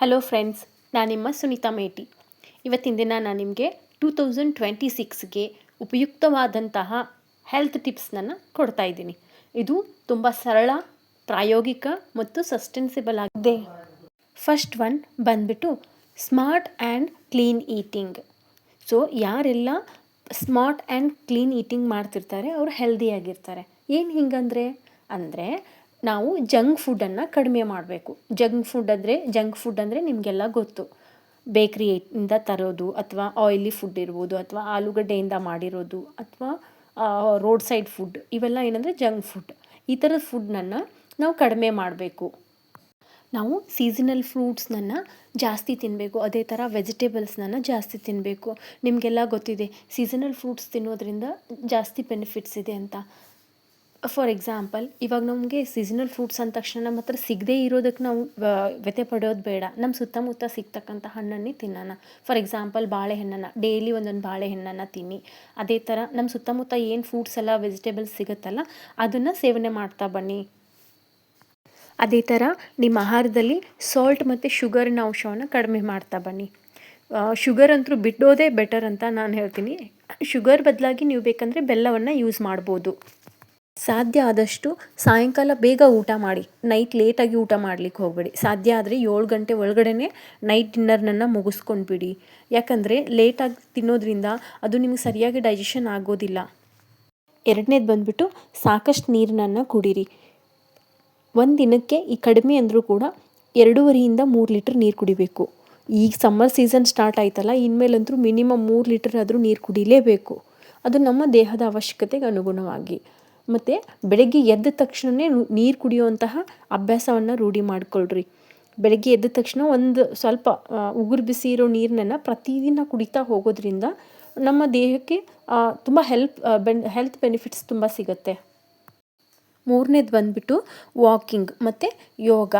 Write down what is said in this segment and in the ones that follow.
Hello friends, ನಾನು ನಿಮ್ಮ ಸುನೀತಾ ಮೇಟಿ. ಇವತ್ತಿನ ದಿನ ನಾನು ನಿಮಗೆ ಟೂ ತೌಸಂಡ್ ಟ್ವೆಂಟಿ ಸಿಕ್ಸ್ಗೆ ಉಪಯುಕ್ತವಾದಂತಹ ಹೆಲ್ತ್ ಟಿಪ್ಸ್ನನ್ನು ಕೊಡ್ತಾ ಇದ್ದೀನಿ. ಇದು ತುಂಬ ಸರಳ, ಪ್ರಾಯೋಗಿಕ ಮತ್ತು ಸಸ್ಟೆನ್ಸಿಬಲ್ ಆಗಿದೆ ಫಸ್ಟ್ ಒನ್ ಬಂದ್ಬಿಟ್ಟು smart and clean eating so ಯಾರೆಲ್ಲ ಸ್ಮಾರ್ಟ್ ಆ್ಯಂಡ್ ಕ್ಲೀನ್ ಈಟಿಂಗ್ ಮಾಡ್ತಿರ್ತಾರೆ, ಅವರು ಹೆಲ್ದಿಯಾಗಿರ್ತಾರೆ ಏನು ಹಿಂಗಂದರೆ? ಅಂದರೆ ನಾವು ಜಂಕ್ ಫುಡ್ಡನ್ನು ಕಡಿಮೆ ಮಾಡಬೇಕು. ಜಂಕ್ ಫುಡ್ ಅಂದರೆ ಜಂಕ್ ಫುಡ್ ಅಂದರೆ ನಿಮಗೆಲ್ಲ ಗೊತ್ತು. ಬೇಕ್ರಿಯಿಂದ ತರೋದು ಅಥವಾ ಆಯಿಲಿ ಫುಡ್ ಇರ್ಬೋದು ಅಥವಾ ಆಲೂಗಡ್ಡೆಯಿಂದ ಮಾಡಿರೋದು ಅಥವಾ ರೋಡ್ ಸೈಡ್ ಫುಡ್ ಇವೆಲ್ಲ ಏನಂದರೆ ಜಂಕ್ ಫುಡ್ ಈ ಥರದ ಫುಡ್ನನ್ನು ನಾವು ಕಡಿಮೆ ಮಾಡಬೇಕು. ನಾವು ಸೀಸನಲ್ ಫ್ರೂಟ್ಸ್ನನ್ನು ಜಾಸ್ತಿ ತಿನ್ನಬೇಕು ಅದೇ ಥರ ವೆಜಿಟೇಬಲ್ಸ್ನನ್ನು ಜಾಸ್ತಿ ತಿನ್ನಬೇಕು ನಿಮಗೆಲ್ಲ ಗೊತ್ತಿದೆ ಸೀಸನಲ್ ಫ್ರೂಟ್ಸ್ ತಿನ್ನೋದ್ರಿಂದ ಜಾಸ್ತಿ ಬೆನಿಫಿಟ್ಸ್ ಇದೆ ಅಂತ. ಫಾರ್ ಎಕ್ಸಾಂಪಲ್ ಇವಾಗ ನಮಗೆ ಸೀಸನಲ್ ಫ್ರೂಟ್ಸ್ ಅಂದ ತಕ್ಷಣ ನಮ್ಮ ಹತ್ರ ಸಿಗದೇ ಇರೋದಕ್ಕೆ ನಾವು ವ್ಯತೆ ಪಡೋದು ಬೇಡ. ನಮ್ಮ ಸುತ್ತಮುತ್ತ ಸಿಗ್ತಕ್ಕಂಥ ಹಣ್ಣನ್ನೇ ತಿನ್ನೋಣ. ಫಾರ್ ಎಕ್ಸಾಂಪಲ್ ಬಾಳೆಹಣ್ಣನ್ನು ಡೈಲಿ ಒಂದೊಂದು ಬಾಳೆಹಣ್ಣನ್ನು ತಿನ್ನಿ. ಅದೇ ಥರ ನಮ್ಮ ಸುತ್ತಮುತ್ತ ಏನು ಫ್ರೂಟ್ಸ್ ಎಲ್ಲ ವೆಜಿಟೇಬಲ್ಸ್ ಸಿಗುತ್ತಲ್ಲ, ಅದನ್ನು ಸೇವನೆ ಮಾಡ್ತಾ ಬನ್ನಿ. ಅದೇ ಥರ ನಿಮ್ಮ ಆಹಾರದಲ್ಲಿ ಸಾಲ್ಟ್ ಮತ್ತು ಶುಗರ್ನ ಅಂಶವನ್ನು ಕಡಿಮೆ ಮಾಡ್ತಾ ಬನ್ನಿ. ಶುಗರ್ ಅಂತೂ ಬಿಡೋದೇ ಬೆಟರ್ ಅಂತ ನಾನು ಹೇಳ್ತೀನಿ. ಶುಗರ್ ಬದಲಾಗಿ ನೀವು ಬೇಕಂದರೆ ಬೆಲ್ಲವನ್ನು ಯೂಸ್ ಮಾಡ್ಬೋದು. ಸಾಧ್ಯ ಆದಷ್ಟು ಸಾಯಂಕಾಲ ಬೇಗ ಊಟ ಮಾಡಿ ನೈಟ್ ಲೇಟಾಗಿ ಊಟ ಮಾಡಲಿಕ್ಕೆ ಹೋಗಬೇಡಿ. ಸಾಧ್ಯ ಆದರೆ ಏಳು ಗಂಟೆ ಒಳಗಡೆ ನೈಟ್ ಡಿನ್ನರ್ನನ್ನು ಮುಗಿಸ್ಕೊಂಡ್ಬಿಡಿ. ಯಾಕಂದರೆ ಲೇಟಾಗಿ ತಿನ್ನೋದ್ರಿಂದ ಅದು ನಿಮಗೆ ಸರಿಯಾಗಿ ಡೈಜೆಷನ್ ಆಗೋದಿಲ್ಲ. ಎರಡನೇದು ಬಂದುಬಿಟ್ಟು ಸಾಕಷ್ಟು ನೀರನ್ನು ಕುಡೀರಿ. ಒಂದು ದಿನಕ್ಕೆ ಈ ಕಡಿಮೆ ಅಂದರೂ ಕೂಡ ಎರಡೂವರೆಯಿಂದ ಮೂರು ಲೀಟ್ರ್ ನೀರು ಕುಡಿಬೇಕು. ಈಗ ಸಮ್ಮರ್ ಸೀಸನ್ ಸ್ಟಾರ್ಟ್ ಆಯ್ತಲ್ಲ, ಇನ್ಮೇಲಂತೂ ಮಿನಿಮಮ್ ಮೂರು ಲೀಟರ್ ಆದರೂ ನೀರು ಕುಡಿಲೇಬೇಕು. ಅದು ನಮ್ಮ ದೇಹದ ಅವಶ್ಯಕತೆಗೆ ಅನುಗುಣವಾಗಿ. ಮತ್ತು ಬೆಳಗ್ಗೆ ಎದ್ದ ತಕ್ಷಣವೇ ನೀರು ಕುಡಿಯುವಂತಹ ಅಭ್ಯಾಸವನ್ನು ರೂಢಿ ಮಾಡಿಕೊಳ್ಳ್ರಿ ಬೆಳಗ್ಗೆ ಎದ್ದ ತಕ್ಷಣ ಒಂದು ಸ್ವಲ್ಪ ಉಗುರು ಬಿಸಿ ಇರೋ ನೀರನ್ನ ಪ್ರತಿದಿನ ಕುಡಿತಾ ಹೋಗೋದ್ರಿಂದ ನಮ್ಮ ದೇಹಕ್ಕೆ ತುಂಬ ಹೆಲ್ಪ್ ಬೆನ್ ಹೆಲ್ತ್ ಬೆನಿಫಿಟ್ಸ್ ತುಂಬ ಸಿಗುತ್ತೆ. ಮೂರನೇದು ಬಂದುಬಿಟ್ಟು ವಾಕಿಂಗ್ ಮತ್ತು ಯೋಗ.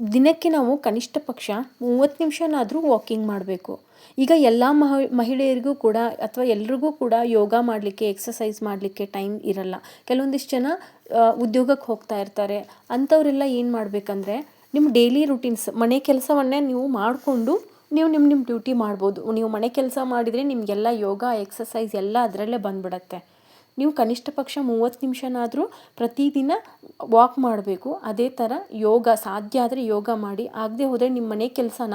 ದಿನಕ್ಕೆ ನಾವು ಕನಿಷ್ಠ ಪಕ್ಷ ಮೂವತ್ತು ನಿಮಿಷನಾದರೂ ವಾಕಿಂಗ್ ಮಾಡಬೇಕು. ಈಗ ಎಲ್ಲ ಮಹ, ಮಹಿಳೆಯರಿಗೂ ಕೂಡ ಅಥವಾ ಎಲ್ರಿಗೂ ಕೂಡ ಯೋಗ ಮಾಡಲಿಕ್ಕೆ ಎಕ್ಸಸೈಸ್ ಮಾಡಲಿಕ್ಕೆ ಟೈಮ್ ಇರಲ್ಲ. ಕೆಲವೊಂದಿಷ್ಟು ಜನ ಉದ್ಯೋಗಕ್ಕೆ ಹೋಗ್ತಾ ಇರ್ತಾರೆ. ಅಂಥವರೆಲ್ಲ ಏನು ಮಾಡಬೇಕಂದ್ರೆ ನಿಮ್ಮ ಡೈಲಿ ರುಟೀನ್ಸ್ ಮನೆ ಕೆಲಸವನ್ನೇ ನೀವು ಮಾಡಿಕೊಂಡು ನೀವು ನಿಮ್ಮ ನಿಮ್ಮ ಡ್ಯೂಟಿ ಮಾಡ್ಬೋದು. ನೀವು ಮನೆ ಕೆಲಸ ಮಾಡಿದರೆ ನಿಮಗೆಲ್ಲ ಯೋಗ ಎಕ್ಸಸೈಸ್ ಎಲ್ಲ ಅದರಲ್ಲೇ ಬಂದ್ಬಿಡತ್ತೆ. ನೀವು ಕನಿಷ್ಠ ಪಕ್ಷ ಮೂವತ್ತು ನಿಮಿಷನಾದರೂ ಪ್ರತಿದಿನ ವಾಕ್ ಮಾಡಬೇಕು. ಅದೇ ಥರ ಯೋಗ, ಸಾಧ್ಯ ಆದರೆ ಯೋಗ ಮಾಡಿ. ಆಗದೆ ಹೋದರೆ ನಿಮ್ಮ ಮನೆ ಕೆಲಸನ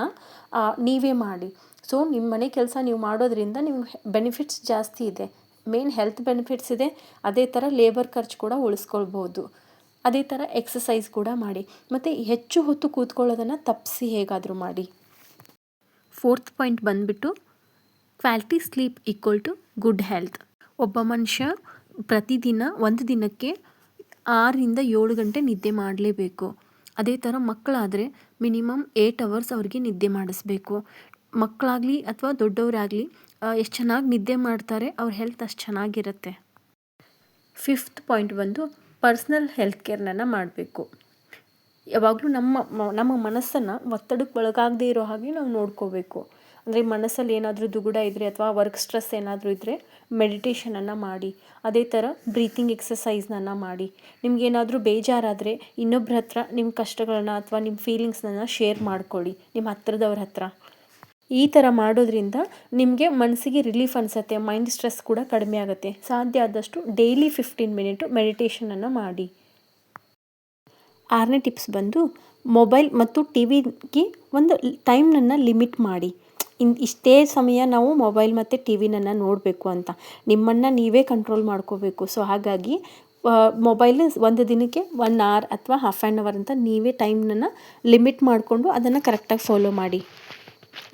ನೀವೇ ಮಾಡಿ. ಸೊ ನಿಮ್ಮ ಮನೆ ಕೆಲಸ ನೀವು ಮಾಡೋದ್ರಿಂದ ನಿಮ್ಗೆ ಬೆನಿಫಿಟ್ಸ್ ಜಾಸ್ತಿ ಇದೆ. ಮೇನ್ ಹೆಲ್ತ್ ಬೆನಿಫಿಟ್ಸ್ ಇದೆ. ಅದೇ ಥರ ಲೇಬರ್ ಖರ್ಚು ಕೂಡ ಉಳಿಸ್ಕೊಳ್ಬೋದು. ಅದೇ ಥರ ಎಕ್ಸಸೈಸ್ ಕೂಡ ಮಾಡಿ. ಮತ್ತು ಹೆಚ್ಚು ಹೊತ್ತು ಕೂತ್ಕೊಳ್ಳೋದನ್ನು ತಪ್ಪಿಸಿ ಹೇಗಾದರೂ ಮಾಡಿ. ಫೋರ್ತ್ ಪಾಯಿಂಟ್ ಬಂದುಬಿಟ್ಟು quality sleep equal to good health ಒಬ್ಬ ಮನುಷ್ಯ ಪ್ರತಿದಿನ ಒಂದು ದಿನಕ್ಕೆ ಆರರಿಂದ ಏಳು ಗಂಟೆ ನಿದ್ದೆ ಮಾಡಲೇಬೇಕು. ಅದೇ ಥರ ಮಕ್ಕಳಾದರೆ ಮಿನಿಮಮ್ ಏಯ್ಟ್ ಅವರ್ಸ್ ಅವ್ರಿಗೆ ನಿದ್ದೆ ಮಾಡಿಸ್ಬೇಕು. ಮಕ್ಕಳಾಗಲಿ ಅಥವಾ ದೊಡ್ಡವರಾಗಲಿ ಎಷ್ಟು ಚೆನ್ನಾಗಿ ನಿದ್ದೆ ಮಾಡ್ತಾರೆ, ಅವ್ರ ಹೆಲ್ತ್ ಅಷ್ಟು ಚೆನ್ನಾಗಿರುತ್ತೆ. ಫಿಫ್ತ್ ಪಾಯಿಂಟ್ ಬಂದು ಪರ್ಸ್ನಲ್ ಹೆಲ್ತ್ ಕೇರ್ನ ಮಾಡಬೇಕು. ಯಾವಾಗಲೂ ನಮ್ಮ ನಮ್ಮ ಮನಸ್ಸನ್ನು ಒತ್ತಡಕ್ಕೆ ಒಳಗಾಗದೇ ಇರೋ ಹಾಗೆ ನಾವು ನೋಡ್ಕೋಬೇಕು. ಅಂದರೆ ಮನಸ್ಸಲ್ಲಿ ಏನಾದರೂ ದುಗುಡ ಇದ್ದರೆ ಅಥವಾ ವರ್ಕ್ ಸ್ಟ್ರೆಸ್ ಏನಾದರೂ ಇದ್ದರೆ ಮೆಡಿಟೇಷನನ್ನು ಮಾಡಿ. ಅದೇ ಥರ ಬ್ರೀತಿಂಗ್ ಎಕ್ಸಸೈಸ್ನನ್ನು ಮಾಡಿ. ನಿಮಗೇನಾದರೂ ಬೇಜಾರಾದರೆ ಇನ್ನೊಬ್ಬರ ಹತ್ರ ನಿಮ್ಮ ಕಷ್ಟಗಳನ್ನ ಅಥವಾ ನಿಮ್ಮ ಫೀಲಿಂಗ್ಸ್ನನ್ನು ಶೇರ್ ಮಾಡ್ಕೊಳ್ಳಿ. ನಿಮ್ಮ ಹತ್ರದವ್ರ ಹತ್ರ. ಈ ಥರ ಮಾಡೋದ್ರಿಂದ ನಿಮಗೆ ಮನಸ್ಸಿಗೆ ರಿಲೀಫ್ ಅನಿಸುತ್ತೆ ಮೈಂಡ್ ಸ್ಟ್ರೆಸ್ ಕೂಡ ಕಡಿಮೆ ಆಗುತ್ತೆ. ಸಾಧ್ಯ ಆದಷ್ಟು ಡೈಲಿ ಫಿಫ್ಟೀನ್ ಮಿನಿಟು ಮೆಡಿಟೇಷನನ್ನು ಮಾಡಿ. ಆರನೇ ಟಿಪ್ಸ್ ಬಂದು ಮೊಬೈಲ್ ಮತ್ತು ಟಿ ವಿಗೆ ಒಂದು ಟೈಮ್ನನ್ನು ಲಿಮಿಟ್ ಮಾಡಿ. ಇನ್ ಇಷ್ಟೇ ಸಮಯ ನಾವು ಮೊಬೈಲ್ ಮತ್ತು ಟಿ ವಿನನ್ನು ನೋಡಬೇಕು ಅಂತ. ನಿಮ್ಮನ್ನು ನೀವೇ ಕಂಟ್ರೋಲ್ ಮಾಡ್ಕೋಬೇಕು. ಸೊ ಹಾಗಾಗಿ ಮೊಬೈಲ್ ಒಂದು ದಿನಕ್ಕೆ ಒನ್ ಅವರ್ ಅಥವಾ ಹಾಫ್ ಆ್ಯನ್ ಅವರ್ ಅಂತ ನೀವೇ ಟೈಮ್ನನ್ನು ಲಿಮಿಟ್ ಮಾಡಿಕೊಂಡು ಅದನ್ನು ಕರೆಕ್ಟಾಗಿ ಫಾಲೋ ಮಾಡಿ.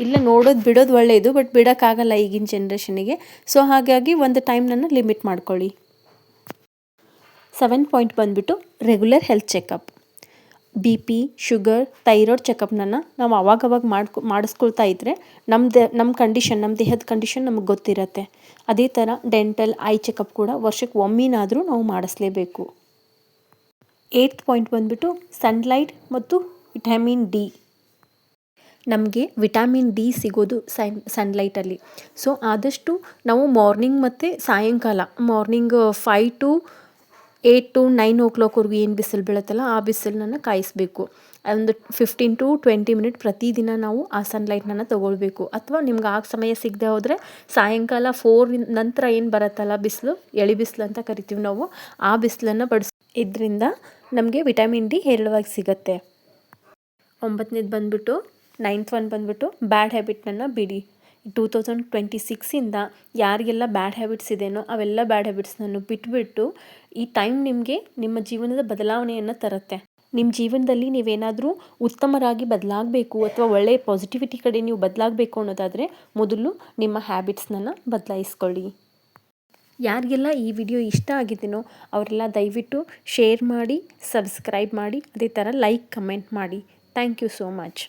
ಇಲ್ಲ, ನೋಡೋದು ಬಿಡೋದು ಒಳ್ಳೆಯದು ಬಟ್ ಬಿಡೋಕ್ಕಾಗಲ್ಲ ಈಗಿನ ಜನ್ರೇಷನಿಗೆ ಸೊ ಹಾಗಾಗಿ ಒಂದು ಟೈಮ್ನನ್ನು ಲಿಮಿಟ್ ಮಾಡ್ಕೊಳ್ಳಿ. ಸೆವೆನ್ ಪಾಯಿಂಟ್ ಬಂದುಬಿಟ್ಟು regular health checkup B P, sugar, thyroid ಚೆಕಪ್ನನ್ನು ನಾವು ಅವಾಗವಾಗ ಮಾಡ್ಕೊ, ಮಾಡಿಸ್ಕೊಳ್ತಾ ಇದ್ದರೆ ನಮ್ಮ ದೇ ನಮ್ಮ ಕಂಡೀಷನ್ ನಮ್ಮ ದೇಹದ ಕಂಡೀಷನ್ ನಮಗೆ ಗೊತ್ತಿರತ್ತೆ. ಅದೇ ಥರ ಡೆಂಟಲ್, ಐ ಚೆಕಪ್ ಕೂಡ ವರ್ಷಕ್ಕೆ ಒಮ್ಮಿನಾದರೂ ನಾವು ಮಾಡಿಸ್ಲೇಬೇಕು. ಏಯ್ತ್ ಪಾಯಿಂಟ್ ಬಂದುಬಿಟ್ಟು ಸನ್ಲೈಟ್ ಮತ್ತು ವಿಟಮಿನ್ ಡಿ. ನಮಗೆ ವಿಟಮಿನ್ ಡಿ ಸಿಗೋದು ಸನ್ ಸನ್ಲೈಟಲ್ಲಿ ಸೊ ಆದಷ್ಟು ನಾವು ಮಾರ್ನಿಂಗ್ ಮತ್ತು ಸಾಯಂಕಾಲ, morning five to eight to nine ಓ ಕ್ಲಾಕ್ವರೆಗೂ ಏನು ಬಿಸಿಲು ಬೀಳುತ್ತಲ್ಲ ಆ ಬಿಸಿಲನ್ನ ಕಾಯಿಸಬೇಕು. ಒಂದು ಫಿಫ್ಟೀನ್ ಟು ಟ್ವೆಂಟಿ ಮಿನಿಟ್ ಪ್ರತಿದಿನ ನಾವು ಆ ಸನ್ಲೈಟ್ನ ತೊಗೊಳ್ಬೇಕು. ಅಥವಾ ನಿಮ್ಗೆ ಆಗ ಸಮಯ ಸಿಗದೆ ಹೋದರೆ ಸಾಯಂಕಾಲ ಫೋರ್ ನಂತರ ಏನು ಬರುತ್ತಲ್ಲ ಬಿಸಿಲು, ಎಳಿ ಬಿಸಿಲು ಅಂತ ಕರಿತೀವಿ ನಾವು, ಆ ಬಿಸಿಲನ್ನು ಬಡಿಸ್, ಇದರಿಂದ ನಮಗೆ ವಿಟಮಿನ್ ಡಿ ಹೇರಳವಾಗಿ ಸಿಗುತ್ತೆ. ಒಂಬತ್ತನೇದು ಬಂದುಬಿಟ್ಟು ನೈನ್ತ್ ಒನ್ ಬಂದುಬಿಟ್ಟು ಬ್ಯಾಡ್ ಹ್ಯಾಬಿಟ್ನನ್ನು ಬಿಡಿ. ಟೂ ತೌಸಂಡ್ ಟ್ವೆಂಟಿ ಸಿಕ್ಸಿಂದ ಯಾರಿಗೆಲ್ಲ ಬ್ಯಾಡ್ ಹ್ಯಾಬಿಟ್ಸ್ ಇದೆಯೋ ಅವೆಲ್ಲ ಬ್ಯಾಡ್ ಹ್ಯಾಬಿಟ್ಸ್ನನ್ನು ಬಿಟ್ಬಿಟ್ಟು ಈ ಟೈಮ್ ನಿಮಗೆ ನಿಮ್ಮ ಜೀವನದ ಬದಲಾವಣೆಯನ್ನು ತರುತ್ತೆ. ನಿಮ್ಮ ಜೀವನದಲ್ಲಿ ನೀವೇನಾದರೂ ಉತ್ತಮರಾಗಿ ಬದಲಾಗಬೇಕು ಅಥವಾ ಒಳ್ಳೆಯ ಪಾಸಿಟಿವಿಟಿ ಕಡೆ ನೀವು ಬದಲಾಗಬೇಕು ಅನ್ನೋದಾದರೆ ಮೊದಲು ನಿಮ್ಮ ಹ್ಯಾಬಿಟ್ಸ್ನನ್ನು ಬದಲಾಯಿಸ್ಕೊಳ್ಳಿ. ಯಾರಿಗೆಲ್ಲ ಈ ವಿಡಿಯೋ ಇಷ್ಟ ಆಗಿದೆಯೋ ಅವರೆಲ್ಲ ದಯವಿಟ್ಟು ಶೇರ್ ಮಾಡಿ ಸಬ್ಸ್ಕ್ರೈಬ್ ಮಾಡಿ, ಅದೇ ಥರ ಲೈಕ್ ಕಮೆಂಟ್ ಮಾಡಿ. Thank you so much